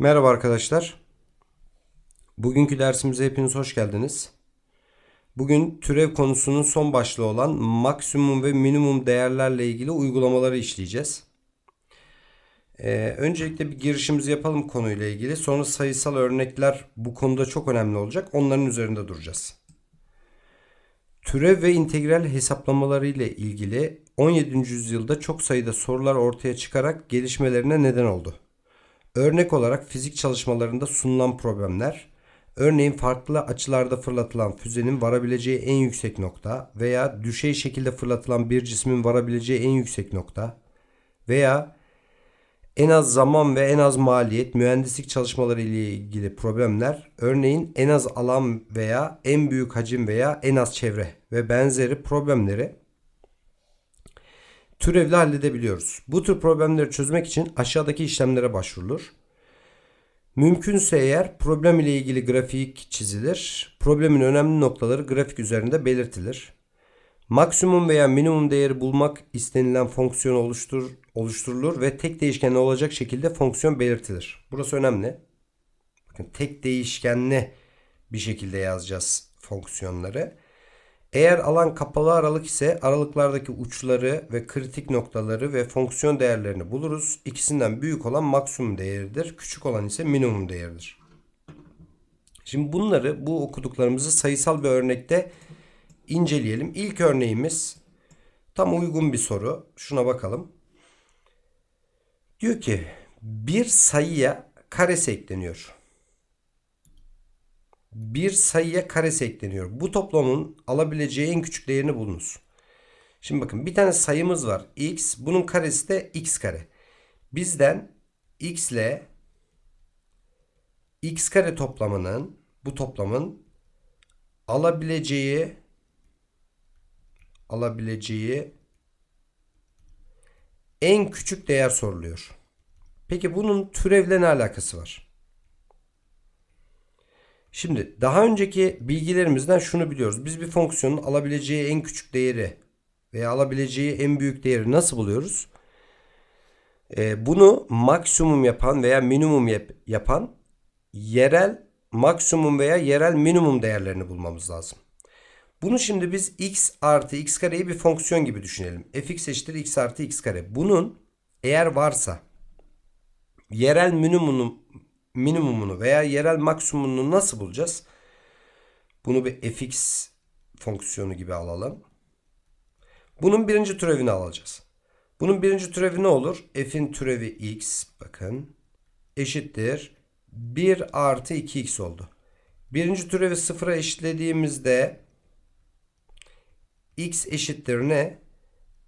Merhaba arkadaşlar. Bugünkü dersimize hepiniz hoş geldiniz. Bugün türev konusunun son başlığı olan maksimum ve minimum değerlerle ilgili uygulamaları işleyeceğiz. Ee, öncelikle bir girişimizi yapalım konuyla ilgili. Sonra sayısal örnekler bu konuda çok önemli olacak. Onların üzerinde duracağız. Türev ve integral hesaplamaları ile ilgili 17. yüzyılda çok sayıda sorular ortaya çıkarak gelişmelerine neden oldu. Örnek olarak fizik çalışmalarında sunulan problemler, örneğin farklı açılarda fırlatılan füzenin varabileceği en yüksek nokta veya düşey şekilde fırlatılan bir cismin varabileceği en yüksek nokta veya en az zaman ve en az maliyet mühendislik çalışmaları ile ilgili problemler, örneğin en az alan veya en büyük hacim veya en az çevre ve benzeri problemleri türevle halledebiliyoruz. Bu tür problemleri çözmek için aşağıdaki işlemlere başvurulur. Mümkünse eğer problem ile ilgili grafik çizilir. Problemin önemli noktaları grafik üzerinde belirtilir. Maksimum veya minimum değeri bulmak istenilen fonksiyon oluştur, oluşturulur ve tek değişkenli olacak şekilde fonksiyon belirtilir. Burası önemli. Bakın tek değişkenli bir şekilde yazacağız fonksiyonları. Eğer alan kapalı aralık ise aralıklardaki uçları ve kritik noktaları ve fonksiyon değerlerini buluruz. İkisinden büyük olan maksimum değeridir. Küçük olan ise minimum değeridir. Şimdi bunları bu okuduklarımızı sayısal bir örnekte inceleyelim. İlk örneğimiz tam uygun bir soru. Şuna bakalım. Diyor ki bir sayıya karesi ekleniyor bir sayıya karesi ekleniyor. Bu toplamın alabileceği en küçük değerini bulunuz. Şimdi bakın bir tane sayımız var. x. Bunun karesi de x kare. Bizden x ile x kare toplamının bu toplamın alabileceği alabileceği en küçük değer soruluyor. Peki bunun türevle ne alakası var? Şimdi daha önceki bilgilerimizden şunu biliyoruz. Biz bir fonksiyonun alabileceği en küçük değeri veya alabileceği en büyük değeri nasıl buluyoruz? Ee, bunu maksimum yapan veya minimum yap yapan yerel maksimum veya yerel minimum değerlerini bulmamız lazım. Bunu şimdi biz x artı x kareyi bir fonksiyon gibi düşünelim. fx eşittir x artı x kare. Bunun eğer varsa yerel minimum minimumunu veya yerel maksimumunu nasıl bulacağız? Bunu bir fx fonksiyonu gibi alalım. Bunun birinci türevini alacağız. Bunun birinci türevi ne olur? f'in türevi x bakın eşittir 1 artı 2x oldu. Birinci türevi sıfıra eşitlediğimizde x eşittir ne?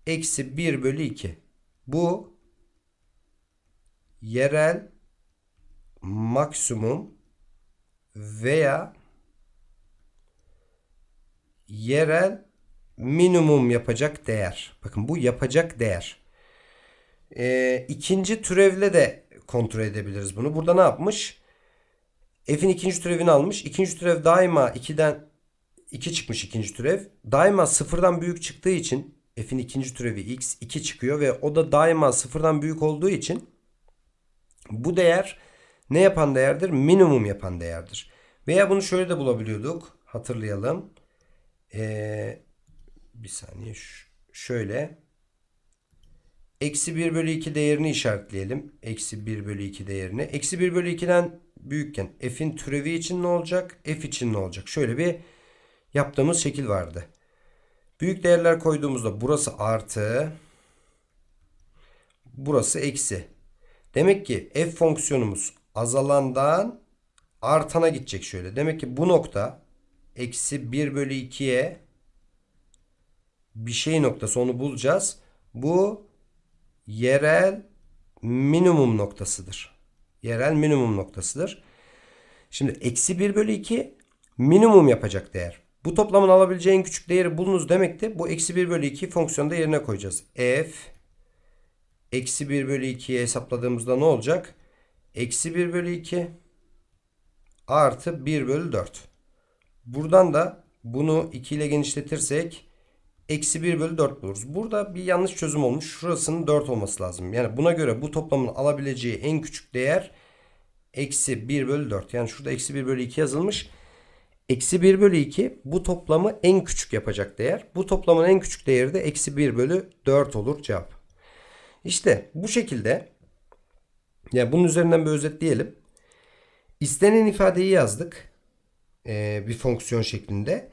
Eksi 1 bölü 2. Bu yerel maksimum veya yerel minimum yapacak değer. Bakın bu yapacak değer. Ee, ikinci türevle de kontrol edebiliriz bunu. Burada ne yapmış? F'in ikinci türevini almış. İkinci türev daima 2'den 2 çıkmış ikinci türev. Daima sıfırdan büyük çıktığı için F'in ikinci türevi x 2 çıkıyor ve o da daima sıfırdan büyük olduğu için bu değer ne yapan değerdir? Minimum yapan değerdir. Veya bunu şöyle de bulabiliyorduk. Hatırlayalım. Ee, bir saniye. Şöyle. Eksi 1 bölü 2 değerini işaretleyelim. Eksi 1 bölü 2 değerini. Eksi 1 bölü 2'den büyükken f'in türevi için ne olacak? F için ne olacak? Şöyle bir yaptığımız şekil vardı. Büyük değerler koyduğumuzda burası artı. Burası eksi. Demek ki f fonksiyonumuz azalandan artana gidecek şöyle. Demek ki bu nokta eksi 1 bölü 2'ye bir şey noktası onu bulacağız. Bu yerel minimum noktasıdır. Yerel minimum noktasıdır. Şimdi eksi 1 bölü 2 minimum yapacak değer. Bu toplamın alabileceği en küçük değeri bulunuz demekti. Bu eksi 1 bölü 2 fonksiyonda yerine koyacağız. F eksi 1 bölü 2'yi hesapladığımızda ne olacak? Eksi 1 bölü 2 artı 1 bölü 4. Buradan da bunu 2 ile genişletirsek eksi 1 bölü 4 buluruz. Burada bir yanlış çözüm olmuş. Şurasının 4 olması lazım. Yani buna göre bu toplamın alabileceği en küçük değer eksi 1 bölü 4. Yani şurada eksi 1 bölü 2 yazılmış. Eksi 1 bölü 2 bu toplamı en küçük yapacak değer. Bu toplamın en küçük değeri de eksi 1 bölü 4 olur cevap. İşte bu şekilde yani bunun üzerinden bir özetleyelim. İstenen ifadeyi yazdık. Ee, bir fonksiyon şeklinde.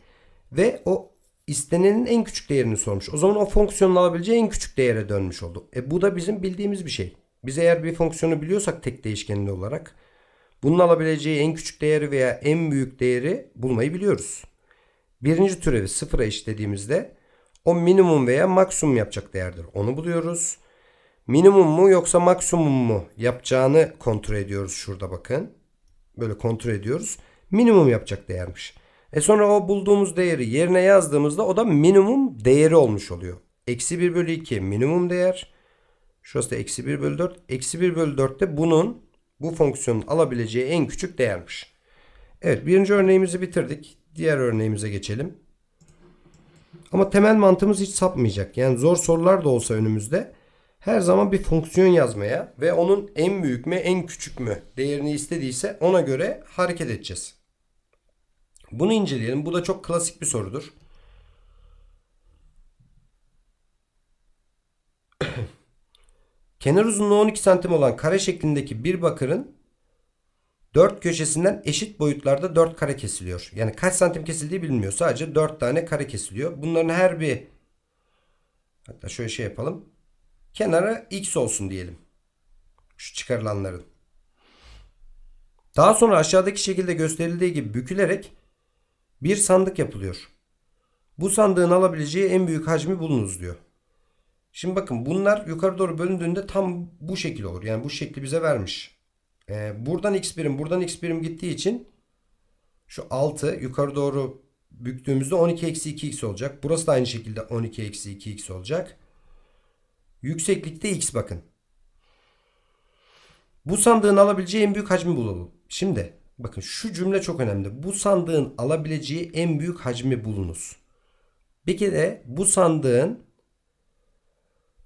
Ve o istenenin en küçük değerini sormuş. O zaman o fonksiyonun alabileceği en küçük değere dönmüş oldu. E bu da bizim bildiğimiz bir şey. Biz eğer bir fonksiyonu biliyorsak tek değişkenli olarak bunun alabileceği en küçük değeri veya en büyük değeri bulmayı biliyoruz. Birinci türevi sıfıra eşitlediğimizde o minimum veya maksimum yapacak değerdir. Onu buluyoruz. Minimum mu yoksa maksimum mu yapacağını kontrol ediyoruz şurada bakın. Böyle kontrol ediyoruz. Minimum yapacak değermiş. E sonra o bulduğumuz değeri yerine yazdığımızda o da minimum değeri olmuş oluyor. Eksi 1 bölü 2 minimum değer. Şurası da eksi 1 bölü 4. Eksi 1 bölü 4 de bunun bu fonksiyonun alabileceği en küçük değermiş. Evet birinci örneğimizi bitirdik. Diğer örneğimize geçelim. Ama temel mantığımız hiç sapmayacak. Yani zor sorular da olsa önümüzde her zaman bir fonksiyon yazmaya ve onun en büyük mü en küçük mü değerini istediyse ona göre hareket edeceğiz. Bunu inceleyelim. Bu da çok klasik bir sorudur. Kenar uzunluğu 12 santim olan kare şeklindeki bir bakırın dört köşesinden eşit boyutlarda 4 kare kesiliyor. Yani kaç santim kesildiği bilinmiyor. Sadece 4 tane kare kesiliyor. Bunların her bir hatta şöyle şey yapalım. Kenara x olsun diyelim. Şu çıkarılanların. Daha sonra aşağıdaki şekilde gösterildiği gibi bükülerek bir sandık yapılıyor. Bu sandığın alabileceği en büyük hacmi bulunuz diyor. Şimdi bakın bunlar yukarı doğru bölündüğünde tam bu şekil olur. Yani bu şekli bize vermiş. Ee, buradan x birim buradan x birim gittiği için şu 6 yukarı doğru büktüğümüzde 12 eksi 2x olacak. Burası da aynı şekilde 12 eksi 2x olacak. Yükseklikte x bakın. Bu sandığın alabileceği en büyük hacmi bulalım. Şimdi bakın şu cümle çok önemli. Bu sandığın alabileceği en büyük hacmi bulunuz. Peki de bu sandığın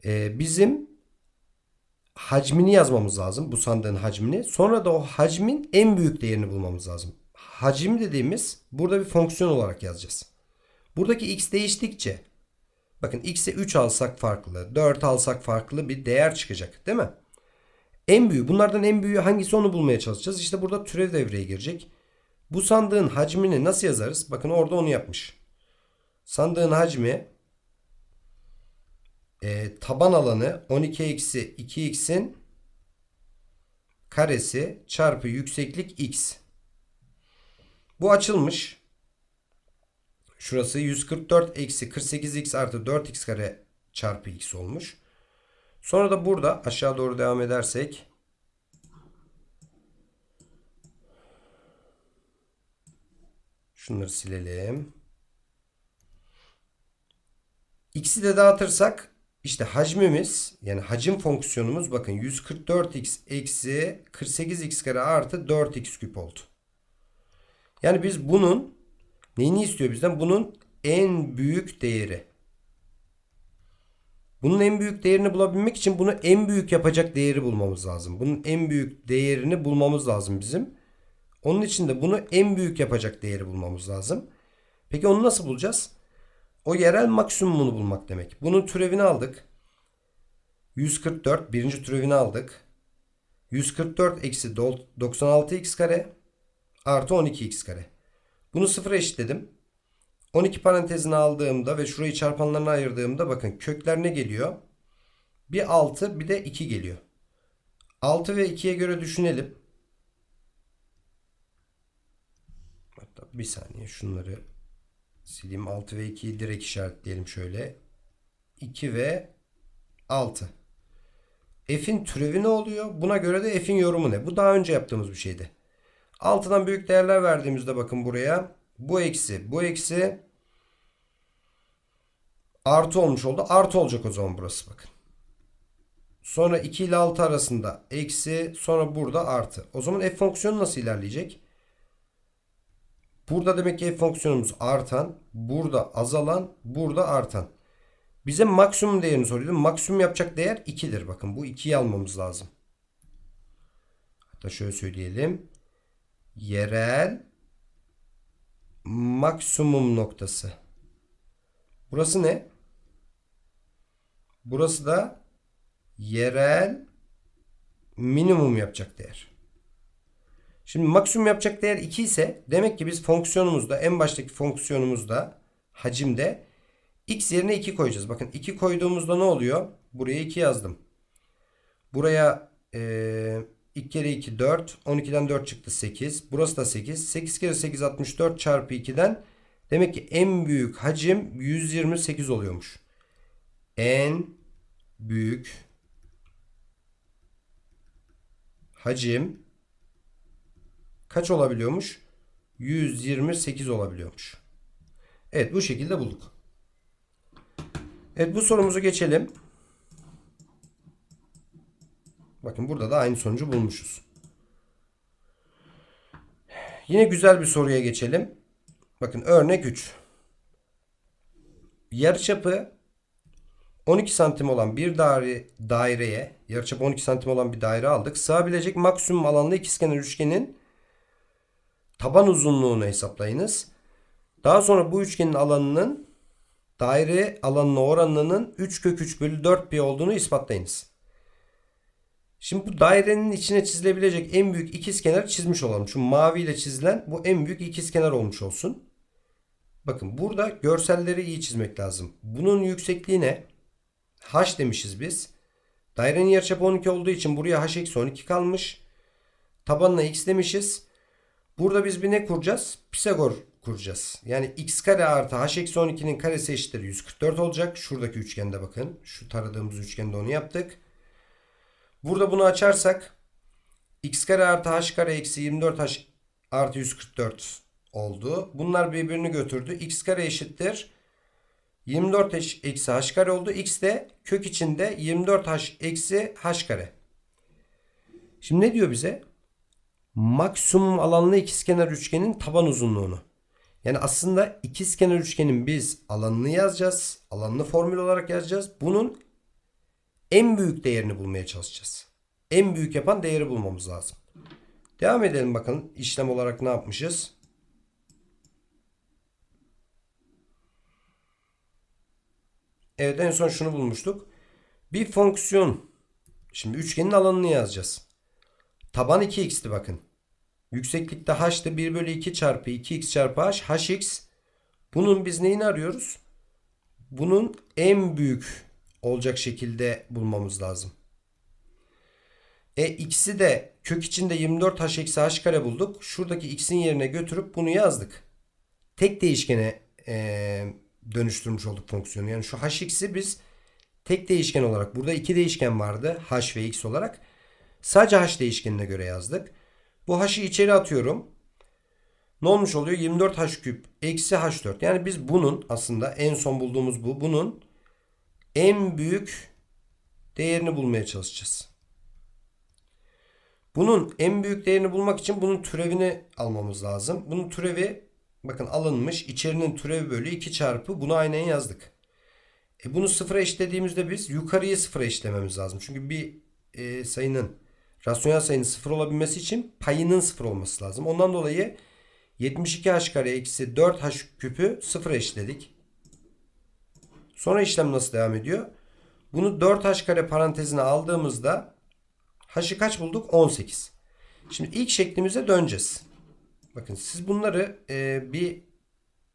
e, bizim hacmini yazmamız lazım. Bu sandığın hacmini. Sonra da o hacmin en büyük değerini bulmamız lazım. Hacim dediğimiz burada bir fonksiyon olarak yazacağız. Buradaki x değiştikçe bakın x'e 3 alsak farklı, 4 alsak farklı bir değer çıkacak değil mi? En büyüğü bunlardan en büyüğü hangisi onu bulmaya çalışacağız. İşte burada türev devreye girecek. Bu sandığın hacmini nasıl yazarız? Bakın orada onu yapmış. Sandığın hacmi e, taban alanı 12 eksi 2x'in karesi çarpı yükseklik x. Bu açılmış. Şurası 144 eksi 48x artı 4x kare çarpı x olmuş. Sonra da burada aşağı doğru devam edersek şunları silelim. X'i de dağıtırsak işte hacmimiz yani hacim fonksiyonumuz bakın 144x eksi 48x kare artı 4x küp oldu. Yani biz bunun neyini istiyor bizden? Bunun en büyük değeri. Bunun en büyük değerini bulabilmek için bunu en büyük yapacak değeri bulmamız lazım. Bunun en büyük değerini bulmamız lazım bizim. Onun için de bunu en büyük yapacak değeri bulmamız lazım. Peki onu nasıl bulacağız? O yerel maksimumunu bulmak demek. Bunun türevini aldık. 144 birinci türevini aldık. 144 eksi 96x kare artı 12x kare. Bunu sıfıra eşitledim. 12 parantezini aldığımda ve şurayı çarpanlarına ayırdığımda bakın kökler ne geliyor? Bir 6 bir de 2 geliyor. 6 ve 2'ye göre düşünelim. Hatta bir saniye şunları sileyim. 6 ve 2'yi direkt işaretleyelim şöyle. 2 ve 6. F'in türevi ne oluyor? Buna göre de F'in yorumu ne? Bu daha önce yaptığımız bir şeydi. 6'dan büyük değerler verdiğimizde bakın buraya. Bu eksi, bu eksi artı olmuş oldu. Artı olacak o zaman burası bakın. Sonra 2 ile 6 arasında eksi sonra burada artı. O zaman f fonksiyonu nasıl ilerleyecek? Burada demek ki f fonksiyonumuz artan, burada azalan, burada artan. Bize maksimum değerini soruyordu. Maksimum yapacak değer 2'dir. Bakın bu 2'yi almamız lazım. da şöyle söyleyelim. Yerel maksimum noktası. Burası ne? Burası da yerel minimum yapacak değer. Şimdi maksimum yapacak değer 2 ise demek ki biz fonksiyonumuzda en baştaki fonksiyonumuzda hacimde x yerine 2 koyacağız. Bakın 2 koyduğumuzda ne oluyor? Buraya 2 yazdım. Buraya e, 2 kere 2 4. 12'den 4 çıktı 8. Burası da 8. 8 kere 8 64 çarpı 2'den demek ki en büyük hacim 128 oluyormuş. En büyük hacim kaç olabiliyormuş? 128 olabiliyormuş. Evet bu şekilde bulduk. Evet bu sorumuzu geçelim. Bakın burada da aynı sonucu bulmuşuz. Yine güzel bir soruya geçelim. Bakın örnek 3. Yarıçapı 12 santim olan bir daire, daireye, yarıçapı 12 santim olan bir daire aldık. Sığabilecek maksimum alanlı ikizkenar üçgenin taban uzunluğunu hesaplayınız. Daha sonra bu üçgenin alanının daire alanına oranının 3 kök 3 bölü 4 pi olduğunu ispatlayınız. Şimdi bu dairenin içine çizilebilecek en büyük ikizkenar çizmiş olalım. Şu maviyle çizilen bu en büyük ikizkenar olmuş olsun. Bakın burada görselleri iyi çizmek lazım. Bunun yüksekliği ne? H demişiz biz. Dairenin yarıçapı 12 olduğu için buraya h eksi 12 kalmış. Tabanına x demişiz. Burada biz bir ne kuracağız? Pisagor kuracağız. Yani x kare artı h eksi 12'nin karesi eşittir 144 olacak. Şuradaki üçgende bakın. Şu taradığımız üçgende onu yaptık. Burada bunu açarsak x kare artı h kare eksi 24h artı 144 oldu. Bunlar birbirini götürdü. x kare eşittir. 24 eksi h kare oldu. x de kök içinde 24h eksi h kare. Şimdi ne diyor bize? Maksimum alanlı ikizkenar üçgenin taban uzunluğunu. Yani aslında ikizkenar üçgenin biz alanını yazacağız. Alanını formül olarak yazacağız. Bunun en büyük değerini bulmaya çalışacağız. En büyük yapan değeri bulmamız lazım. Devam edelim bakın işlem olarak ne yapmışız? Evet en son şunu bulmuştuk. Bir fonksiyon. Şimdi üçgenin alanını yazacağız. Taban 2x'ti bakın. Yükseklikte h'tı 1 bölü 2 çarpı 2x çarpı h. hx. Bunun biz neyini arıyoruz? Bunun en büyük olacak şekilde bulmamız lazım. E x'i de kök içinde 24 h eksi h kare bulduk. Şuradaki x'in yerine götürüp bunu yazdık. Tek değişkene e, dönüştürmüş olduk fonksiyonu. Yani şu hx'i biz tek değişken olarak burada iki değişken vardı. h ve x olarak. Sadece h değişkenine göre yazdık. Bu h'ı içeri atıyorum. Ne olmuş oluyor? 24h küp eksi h4. Yani biz bunun aslında en son bulduğumuz bu. Bunun en büyük değerini bulmaya çalışacağız. Bunun en büyük değerini bulmak için bunun türevini almamız lazım. Bunun türevi bakın alınmış. İçerinin türevi bölü 2 çarpı bunu aynen yazdık. E bunu sıfıra eşitlediğimizde biz yukarıyı sıfıra eşitlememiz lazım. Çünkü bir e, sayının rasyonel sayının sıfır olabilmesi için payının sıfır olması lazım. Ondan dolayı 72h kare eksi 4h küpü sıfıra eşitledik. Sonra işlem nasıl devam ediyor? Bunu 4h kare parantezine aldığımızda h'ı kaç bulduk? 18. Şimdi ilk şeklimize döneceğiz. Bakın siz bunları e, bir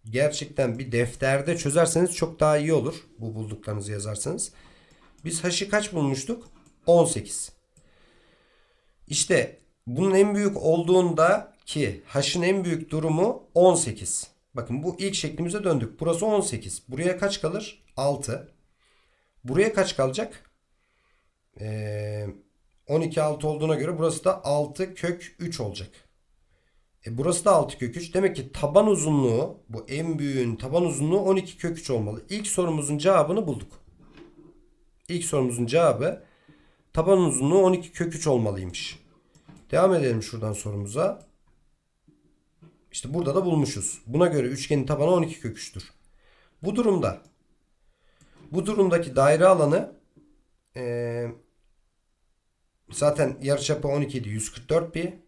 gerçekten bir defterde çözerseniz çok daha iyi olur. Bu bulduklarınızı yazarsanız. Biz h'ı kaç bulmuştuk? 18. İşte bunun en büyük olduğunda ki h'ın en büyük durumu 18. Bakın bu ilk şeklimize döndük. Burası 18. Buraya kaç kalır? 6. Buraya kaç kalacak? Ee, 12 6 olduğuna göre burası da 6 kök 3 olacak. E burası da 6 kök 3. Demek ki taban uzunluğu bu en büyüğün taban uzunluğu 12 kök 3 olmalı. İlk sorumuzun cevabını bulduk. İlk sorumuzun cevabı taban uzunluğu 12 kök 3 olmalıymış. Devam edelim şuradan sorumuza. İşte burada da bulmuşuz. Buna göre üçgenin tabanı 12 kök 3'tür. Bu durumda bu durumdaki daire alanı e, Zaten yarıçapı 12 idi 144 pi.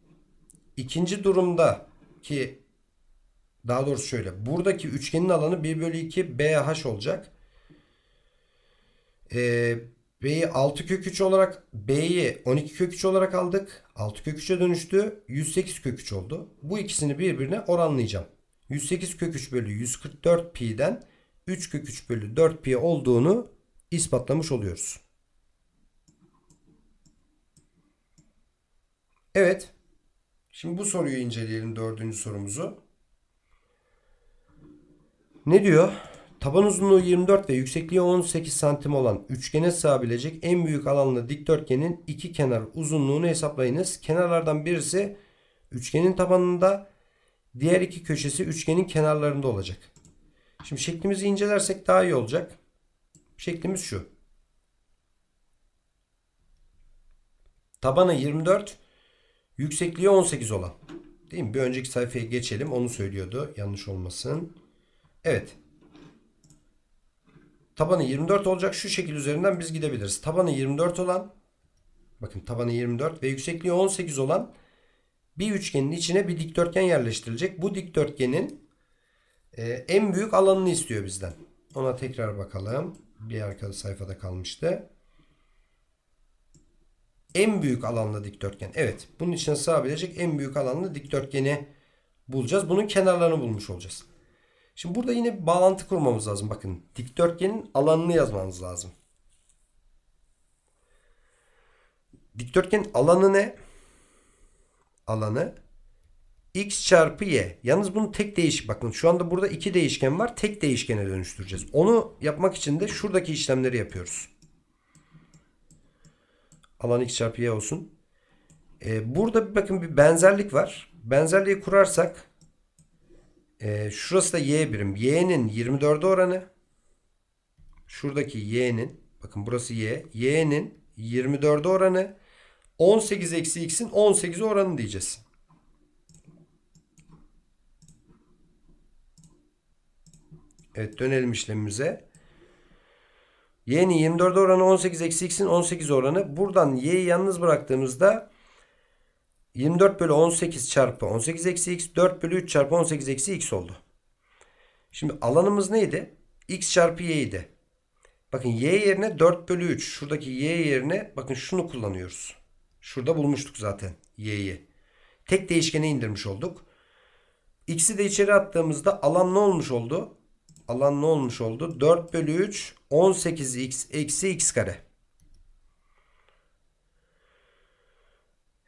İkinci durumda ki daha doğrusu şöyle. Buradaki üçgenin alanı 1 bölü 2 BH olacak. Ee, B'yi 6 kök 3 olarak B'yi 12 kök 3 olarak aldık. 6 kök 3'e dönüştü. 108 kök 3 oldu. Bu ikisini birbirine oranlayacağım. 108 kök 3 bölü 144 pi'den 3 kök 3 bölü 4 pi olduğunu ispatlamış oluyoruz. Evet. Şimdi bu soruyu inceleyelim dördüncü sorumuzu. Ne diyor? Taban uzunluğu 24 ve yüksekliği 18 santim olan üçgene sığabilecek en büyük alanlı dikdörtgenin iki kenar uzunluğunu hesaplayınız. Kenarlardan birisi üçgenin tabanında, diğer iki köşesi üçgenin kenarlarında olacak. Şimdi şeklimizi incelersek daha iyi olacak. Şeklimiz şu. Tabanı 24, yüksekliği 18 olan. Değil mi? Bir önceki sayfaya geçelim. Onu söylüyordu. Yanlış olmasın. Evet. Tabanı 24 olacak. Şu şekil üzerinden biz gidebiliriz. Tabanı 24 olan bakın tabanı 24 ve yüksekliği 18 olan bir üçgenin içine bir dikdörtgen yerleştirilecek. Bu dikdörtgenin e, en büyük alanını istiyor bizden. Ona tekrar bakalım. Bir arka sayfada kalmıştı. En büyük alanlı dikdörtgen. Evet. Bunun içine sığabilecek en büyük alanlı dikdörtgeni bulacağız. Bunun kenarlarını bulmuş olacağız. Şimdi burada yine bir bağlantı kurmamız lazım. Bakın dikdörtgenin alanını yazmanız lazım. Dikdörtgenin alanı ne? Alanı x çarpı y. Yalnız bunu tek değişik. Bakın şu anda burada iki değişken var. Tek değişkene dönüştüreceğiz. Onu yapmak için de şuradaki işlemleri yapıyoruz. Alan x çarpı y olsun. Ee, burada bakın bir benzerlik var. Benzerliği kurarsak ee, şurası da y birim. Y'nin 24'e oranı. Şuradaki y'nin bakın burası y. Y'nin 24'e oranı 18 eksi x'in 18'e oranı diyeceğiz. Evet dönelim işlemimize. Y'nin 24'e oranı 18 eksi x'in 18 oranı. Buradan y'yi yalnız bıraktığımızda 24 bölü 18 çarpı 18 eksi x 4 bölü 3 çarpı 18 eksi x oldu. Şimdi alanımız neydi? x çarpı y. Bakın y yerine 4 bölü 3. Şuradaki y yerine bakın şunu kullanıyoruz. Şurada bulmuştuk zaten y'yi. Tek değişkene indirmiş olduk. X'i de içeri attığımızda alan ne olmuş oldu? Alan ne olmuş oldu? 4 bölü 3 18x eksi x kare.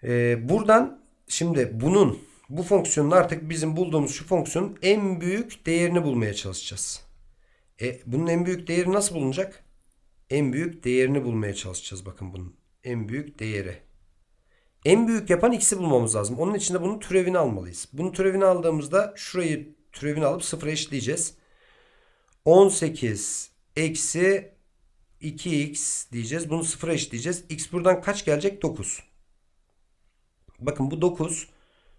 Ee, buradan şimdi bunun bu fonksiyonun artık bizim bulduğumuz şu fonksiyonun en büyük değerini bulmaya çalışacağız. E, bunun en büyük değeri nasıl bulunacak? En büyük değerini bulmaya çalışacağız. Bakın bunun en büyük değeri. En büyük yapan x'i bulmamız lazım. Onun için de bunun türevini almalıyız. Bunun türevini aldığımızda şurayı türevini alıp sıfıra eşitleyeceğiz. 18 eksi 2x diyeceğiz. Bunu sıfıra eşitleyeceğiz. x buradan kaç gelecek? 9. Bakın bu 9.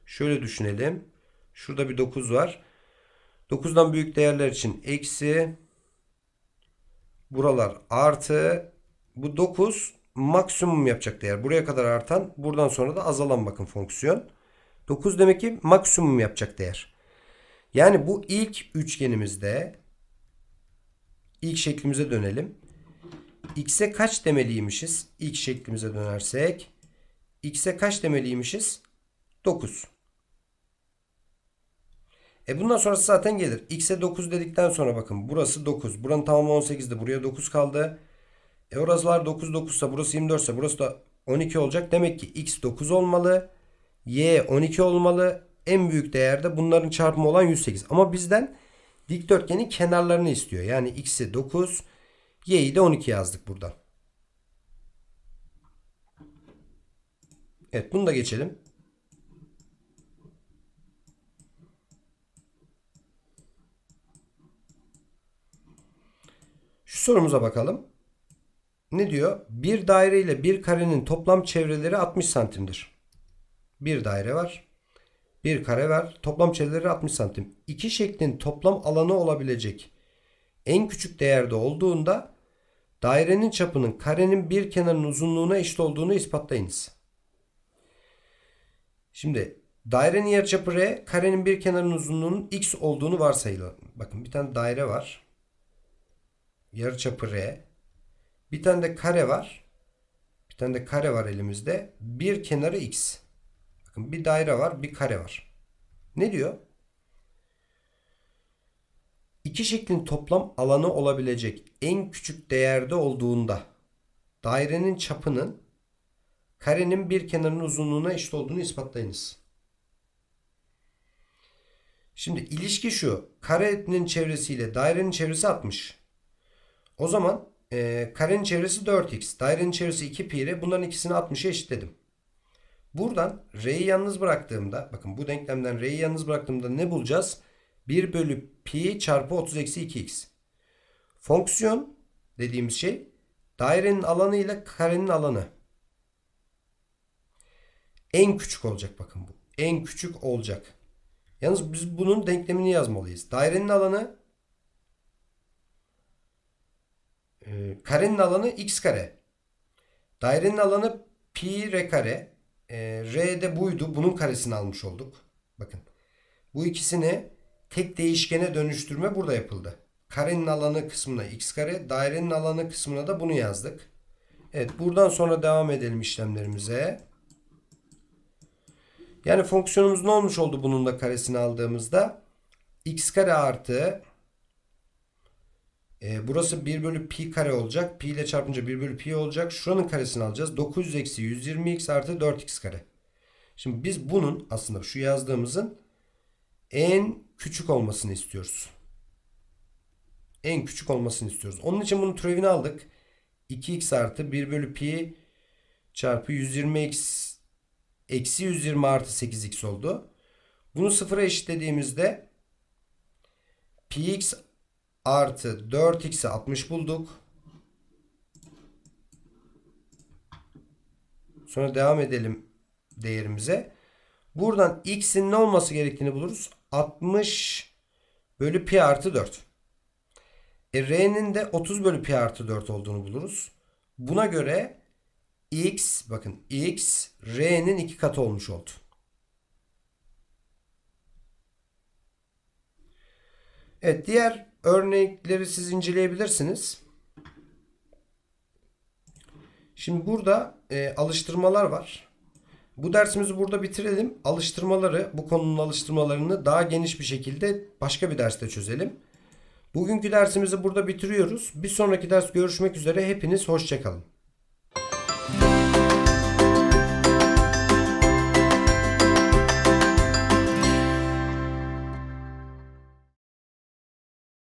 Şöyle düşünelim. Şurada bir 9 var. 9'dan büyük değerler için eksi buralar artı bu 9 maksimum yapacak değer. Buraya kadar artan buradan sonra da azalan bakın fonksiyon. 9 demek ki maksimum yapacak değer. Yani bu ilk üçgenimizde ilk şeklimize dönelim. X'e kaç demeliymişiz? İlk şeklimize dönersek x'e kaç demeliymişiz? 9. E bundan sonrası zaten gelir. x'e 9 dedikten sonra bakın burası 9. Buranın tamamı 18'di. Buraya 9 kaldı. E oralar 9 9 ise burası 24 ise burası da 12 olacak. Demek ki x 9 olmalı. Y 12 olmalı. En büyük değerde bunların çarpımı olan 108. Ama bizden dikdörtgenin kenarlarını istiyor. Yani x'i 9, y'yi de 12 yazdık buradan. Evet bunu da geçelim. Şu sorumuza bakalım. Ne diyor? Bir daire ile bir karenin toplam çevreleri 60 santimdir. Bir daire var. Bir kare var. Toplam çevreleri 60 santim. İki şeklin toplam alanı olabilecek en küçük değerde olduğunda Dairenin çapının karenin bir kenarının uzunluğuna eşit olduğunu ispatlayınız. Şimdi dairenin yarıçapı R, karenin bir kenarının uzunluğunun x olduğunu varsayalım. Bakın bir tane daire var. Yarıçapı R. Bir tane de kare var. Bir tane de kare var elimizde. Bir kenarı x. Bakın bir daire var, bir kare var. Ne diyor? İki şeklin toplam alanı olabilecek en küçük değerde olduğunda dairenin çapının karenin bir kenarının uzunluğuna eşit olduğunu ispatlayınız. Şimdi ilişki şu. Karenin çevresiyle dairenin çevresi 60. O zaman e, karenin çevresi 4x. Dairenin çevresi 2 pi ile bunların ikisini 60'a eşitledim. Buradan r'yi yalnız bıraktığımda bakın bu denklemden r'yi yalnız bıraktığımda ne bulacağız? 1 bölü pi çarpı 30 eksi 2x. Fonksiyon dediğimiz şey dairenin alanı ile karenin alanı. En küçük olacak bakın bu. En küçük olacak. Yalnız biz bunun denklemini yazmalıyız. Dairenin alanı e, karenin alanı x kare. Dairenin alanı pi r kare. E, r de buydu. Bunun karesini almış olduk. Bakın. Bu ikisini tek değişkene dönüştürme burada yapıldı. Karenin alanı kısmına x kare, dairenin alanı kısmına da bunu yazdık. Evet buradan sonra devam edelim işlemlerimize. Yani fonksiyonumuz ne olmuş oldu bunun da karesini aldığımızda? x kare artı e, burası 1 bölü pi kare olacak. Pi ile çarpınca 1 bölü pi olacak. Şuranın karesini alacağız. 900 eksi 120x artı 4x kare. Şimdi biz bunun aslında şu yazdığımızın en küçük olmasını istiyoruz. En küçük olmasını istiyoruz. Onun için bunun türevini aldık. 2x artı 1 bölü pi çarpı 120x eksi 120 artı 8x oldu. Bunu sıfıra eşitlediğimizde px artı 4x'i 60 bulduk. Sonra devam edelim değerimize. Buradan x'in ne olması gerektiğini buluruz. 60 bölü pi artı 4. E, R'nin de 30 bölü pi artı 4 olduğunu buluruz. Buna göre x bakın x R'nin iki katı olmuş oldu. Evet diğer örnekleri siz inceleyebilirsiniz. Şimdi burada e, alıştırmalar var. Bu dersimizi burada bitirelim. Alıştırmaları, bu konunun alıştırmalarını daha geniş bir şekilde başka bir derste çözelim. Bugünkü dersimizi burada bitiriyoruz. Bir sonraki ders görüşmek üzere. Hepiniz hoşçakalın.